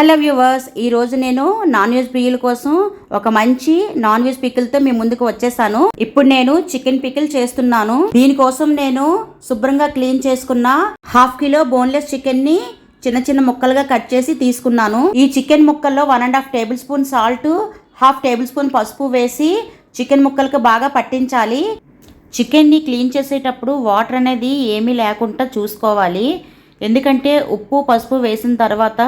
Hello viewers ఈరోజు నేను non veg ప్రియుల కోసం ఒక మంచి నాన్ వెజ్ పికిల్తో మీ ముందుకు వచ్చేసాను. ఇప్పుడు నేను చికెన్ పికిల్ చేస్తున్నాను. దీనికోసం నేను శుభ్రంగా క్లీన్ చేసుకున్న హాఫ్ కిలో బోన్లెస్ చికెన్ని చిన్న చిన్న ముక్కలుగా కట్ చేసి తీసుకున్నాను. ఈ చికెన్ ముక్కల్లో one and half tablespoon salt half tablespoon పసుపు వేసి చికెన్ ముక్కలకు బాగా పట్టించాలి. చికెన్ని క్లీన్ చేసేటప్పుడు వాటర్ అనేది ఏమీ లేకుండా చూసుకోవాలి. ఎందుకంటే ఉప్పు పసుపు వేసిన తర్వాత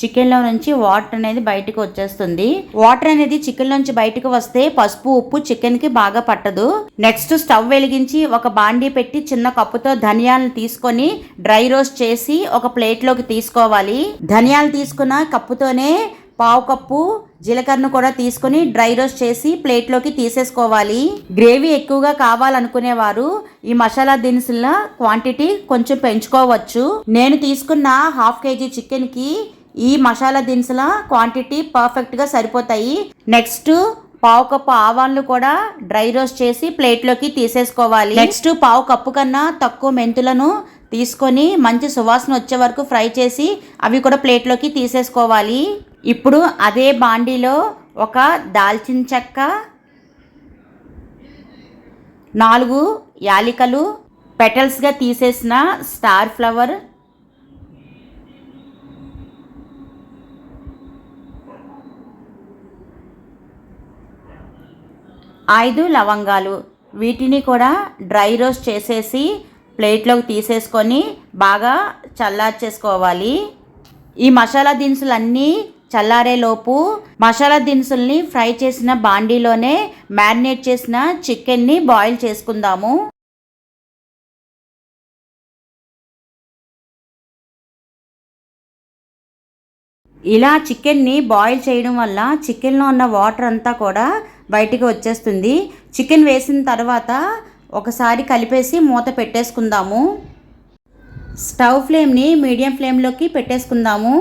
చికెన్లో నుంచి వాటర్ అనేది బయటకు వచ్చేస్తుంది. వాటర్ అనేది చికెన్ నుంచి బయటకు వస్తే పసుపు ఉప్పు చికెన్కి బాగా పట్టదు. నెక్స్ట్ స్టవ్ వెలిగించి ఒక బాండీ పెట్టి చిన్న కప్పుతో ధనియాలను తీసుకొని డ్రై రోస్ట్ చేసి ఒక ప్లేట్లోకి తీసుకోవాలి. ధనియాలు తీసుకున్న కప్పుతోనే పావు కప్పు జీలకర్రను కూడా తీసుకొని డ్రై రోస్ట్ చేసి ప్లేట్లోకి తీసేసుకోవాలి. గ్రేవీ ఎక్కువగా కావాలనుకునేవారు ఈ మసాలా దినుసుల క్వాంటిటీ కొంచెం పెంచుకోవచ్చు. నేను తీసుకున్న హాఫ్ కేజీ చికెన్కి ఈ మసాలా దినుసుల క్వాంటిటీ పర్ఫెక్ట్గా సరిపోతాయి. నెక్స్ట్ పావు కప్పు ఆవాలను కూడా డ్రై రోస్ట్ చేసి ప్లేట్లోకి తీసేసుకోవాలి. నెక్స్ట్ పావు కప్పు కన్నా తక్కువ మెంతులను తీసుకొని మంచి సువాసన వచ్చే వరకు ఫ్రై చేసి అవి కూడా ప్లేట్లోకి తీసేసుకోవాలి. ఇప్పుడు అదే బాండీలో ఒక దాల్చిన చెక్క నాలుగు యాలికలు పెటల్స్గా తీసేసిన స్టార్ ఫ్లవర్ ఐదు లవంగాలు. వీటిని కూడా డ్రై రోస్ట్ చేసేసి ప్లేట్లోకి తీసేసుకొని బాగా చల్లార్చేసుకోవాలి. ఈ మసాలా దినుసులన్నీ చల్లారేలోపు మసాలా దినుసుల్ని ఫ్రై చేసిన బాండీలోనే మ్యారినేట్ చేసిన చికెన్ని బాయిల్ చేసుకుందాము. ఇలా చికెన్ని బాయిల్ చేయడం వల్ల చికెన్లో ఉన్న వాటర్ అంతా కూడా బయటికి వచ్చేస్తుంది. చికెన్ వేసిన తర్వాత ఒకసారి కలిపేసి మూత పెట్టేసుకుందాము. స్టవ్ ఫ్లేమ్ని మీడియం ఫ్లేమ్లోకి పెట్టేసుకుందాము.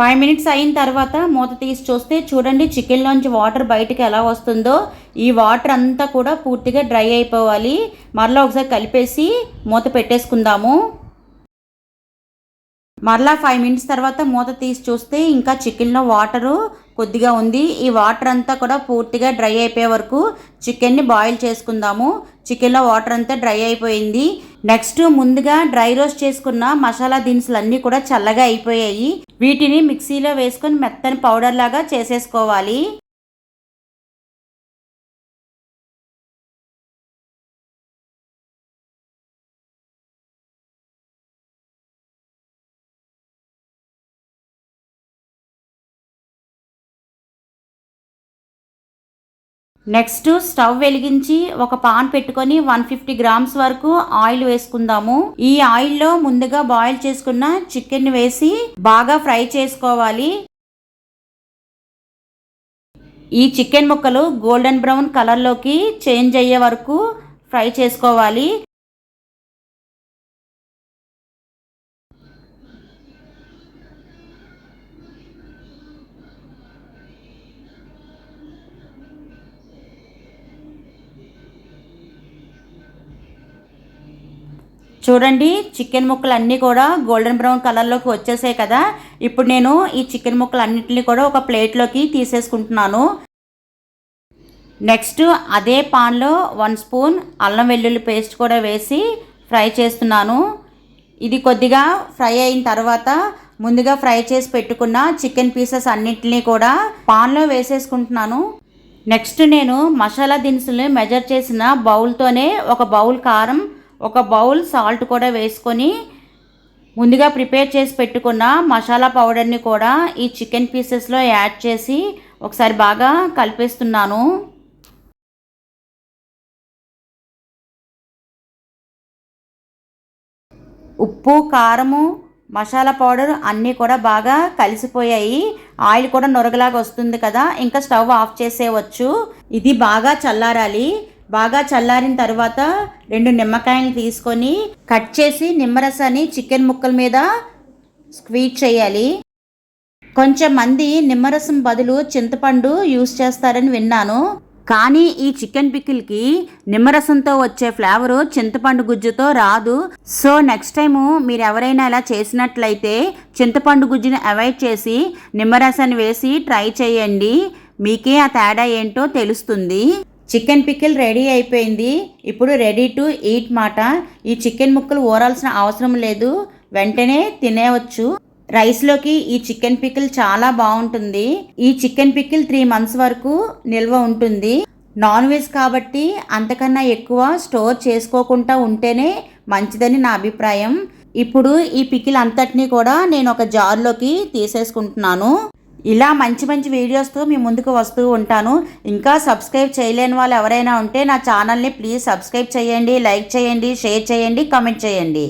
ఫైవ్ మినిట్స్ అయిన తర్వాత మూత తీసి చూస్తే చూడండి చికెన్లోంచి వాటర్ బయటకు ఎలా వస్తుందో. ఈ వాటర్ అంతా కూడా పూర్తిగా డ్రై అయిపోవాలి. మరలా ఒకసారి కలిపేసి మూత పెట్టేసుకుందాము. మరలా ఫైవ్ మినిట్స్ తర్వాత మూత తీసి చూస్తే ఇంకా చికెన్లో వాటరు కొద్దిగా ఉంది. ఈ వాటర్ అంతా కూడా పూర్తిగా డ్రై అయిపోయే వరకు చికెన్ని బాయిల్ చేసుకుందాము. చికెన్లో వాటర్ అంతా డ్రై అయిపోయింది. నెక్స్ట్ ముందుగా డ్రై రోస్ట్ చేసుకున్న మసాలా దినుసులు అన్నీ కూడా చల్లగా అయిపోయాయి. వీటిని మిక్సీలో వేసుకొని మెత్తని పౌడర్ లాగా చేసేసుకోవాలి. నెక్స్ట్ స్టవ్ వెలిగించి ఒక పాన్ పెట్టుకొని వన్ ఫిఫ్టీ గ్రామ్స్ వరకు ఆయిల్ వేసుకుందాము. ఈ ఆయిల్లో ముందుగా బాయిల్ చేసుకున్న చికెన్ వేసి బాగా ఫ్రై చేసుకోవాలి. ఈ చికెన్ ముక్కలు గోల్డెన్ బ్రౌన్ కలర్లోకి చేంజ్ అయ్యే వరకు ఫ్రై చేసుకోవాలి. చూడండి చికెన్ ముక్కలు అన్నీ కూడా గోల్డెన్ బ్రౌన్ కలర్లోకి వచ్చేసాయి కదా. ఇప్పుడు నేను ఈ చికెన్ ముక్కలు అన్నింటినీ కూడా ఒక ప్లేట్లోకి తీసేసుకుంటున్నాను. నెక్స్ట్ అదే పాన్లో వన్ స్పూన్ అల్లం వెల్లుల్లి పేస్ట్ కూడా వేసి ఫ్రై చేస్తున్నాను. ఇది కొద్దిగా ఫ్రై అయిన తర్వాత ముందుగా ఫ్రై చేసి పెట్టుకున్న చికెన్ పీసెస్ అన్నింటినీ కూడా పాన్లో వేసేసుకుంటున్నాను. నెక్స్ట్ నేను మసాలా దినుసులు మెజర్ చేసిన బౌల్తోనే ఒక బౌల్ కారం ఒక బౌల్ సాల్ట్ కూడా వేసుకొని ముందుగా ప్రిపేర్ చేసి పెట్టుకున్న మసాలా పౌడర్ని కూడా ఈ చికెన్ పీసెస్లో యాడ్ చేసి ఒకసారి బాగా కలిపేస్తున్నాను. ఉప్పు కారము మసాలా పౌడర్ అన్నీ కూడా బాగా కలిసిపోయాయి. ఆయిల్ కూడా నొరగలాగా వస్తుంది కదా ఇంకా స్టవ్ ఆఫ్ చేసేయవచ్చు. ఇది బాగా చల్లారాలి. బాగా చల్లారిన తర్వాత రెండు నిమ్మకాయలు తీసుకొని కట్ చేసి నిమ్మరసాన్ని చికెన్ ముక్కల మీద స్క్వీట్ చేయాలి. కొంచెం మంది నిమ్మరసం బదులు చింతపండు యూస్ చేస్తారని విన్నాను. కానీ ఈ చికెన్ పికిల్కి నిమ్మరసంతో వచ్చే ఫ్లేవరు చింతపండు గుజ్జుతో రాదు. సో నెక్స్ట్ టైము మీరు ఎవరైనా ఇలా చేసినట్లయితే చింతపండు గుజ్జుని అవాయిడ్ చేసి నిమ్మరసాన్ని వేసి ట్రై చేయండి. మీకే ఆ తేడా ఏంటో తెలుస్తుంది. చికెన్ పికిల్ రెడీ అయిపోయింది. ఇప్పుడు రెడీ టు ఈట్ మాట. ఈ చికెన్ ముక్కలు ఊరాల్సిన అవసరం లేదు. వెంటనే తినేవచ్చు రైస్లోకి ఈ చికెన్ పికిల్ చాలా బాగుంటుంది. ఈ చికెన్ పికిల్ త్రీ మంత్స్ వరకు నిల్వ ఉంటుంది. నాన్ వెజ్ కాబట్టి అంతకన్నా ఎక్కువ స్టోర్ చేసుకోకుండా ఉంటేనే మంచిదని నా అభిప్రాయం. ఇప్పుడు ఈ పికిల్ అంతటినీ కూడా నేను ఒక జార్లోకి తీసేసుకుంటున్నాను. ఇలా మంచి మంచి వీడియోస్తో మీ ముందుకు వస్తూ ఉంటాను. ఇంకా సబ్స్క్రైబ్ చేయలేని వాళ్ళు ఎవరైనా ఉంటే నా ఛానల్ని ప్లీజ్ సబ్స్క్రైబ్ చేయండి లైక్ చేయండి షేర్ చేయండి కామెంట్ చేయండి.